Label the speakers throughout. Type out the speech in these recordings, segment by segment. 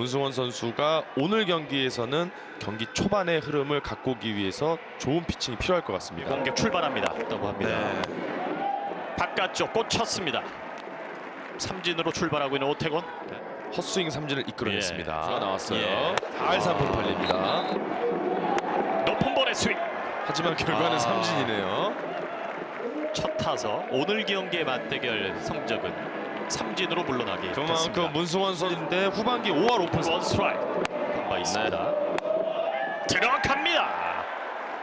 Speaker 1: 문승원 선수가 오늘 경기에서는 경기 초반의 흐름을 갖고 오기 위해서 좋은 피칭이 필요할 것 같습니다.
Speaker 2: 공격 출발합니다. 다고 합니다.
Speaker 1: 네.
Speaker 2: 바깥쪽 꽂혔습니다. 삼진으로 출발하고 있는 오태곤.
Speaker 1: 헛스윙 삼진을 이끌어냈습니다.
Speaker 2: 예.
Speaker 1: 나왔어요.
Speaker 2: 예.
Speaker 1: 알삼볼 팔립니다.
Speaker 2: 높은 볼의 스윙.
Speaker 1: 하지만 결과는
Speaker 2: 아.
Speaker 1: 삼진이네요.
Speaker 2: 첫 타서 오늘 경기의 맞대결 성적은 삼진으로 물러나게.
Speaker 1: 그만큼 문승원 선수인데 후반기 5할 오픈
Speaker 2: 원 스트라이크 한바 있습니다. 들어갑니다.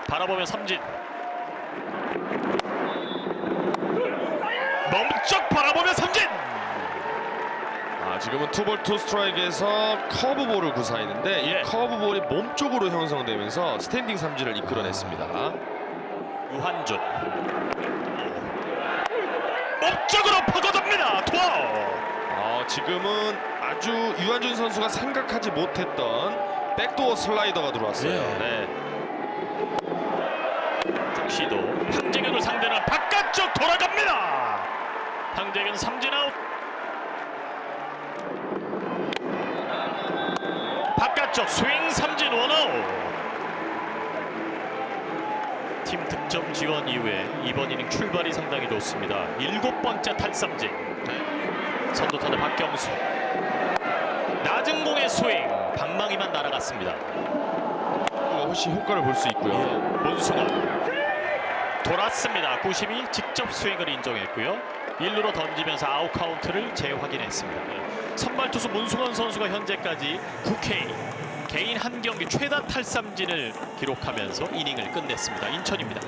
Speaker 2: 바라보면 삼진. 멈쩍 바라보면 삼진.
Speaker 1: 아, 지금은 투볼 투 스트라이크에서 커브볼을 구사했는데
Speaker 2: 예.
Speaker 1: 이 커브볼이 몸쪽으로 형성되면서 스탠딩 삼진을 이끌어냈습니다.
Speaker 2: 유한준. 파고듭니다. 투아웃.
Speaker 1: 아, 지금은 아주 유한준 선수가 생각하지 못했던 백도어 슬라이더가 들어왔어요.
Speaker 2: 예. 네. 시도 황재균을 상대로 바깥쪽 돌아갑니다. 황재균 삼진 아웃. 바깥쪽 스윙 삼진 원아웃. 팀 득점 지원 이후에 이번 이닝 출발이 상당히 좋습니다. 일곱 번째 탈삼진. 선두타자 박경수. 낮은 공의 스윙 방망이만 날아갔습니다.
Speaker 1: 훨씬 효과를 볼 수 있고요.
Speaker 2: 문승원 돌았습니다. 92 직접 스윙을 인정했고요. 1루로 던지면서 아웃 카운트를 재확인했습니다. 선발 투수 문승원 선수가 현재까지 9K 개인 한 경기 최다 탈삼진을 기록하면서 이닝을 끝냈습니다. 인천입니다.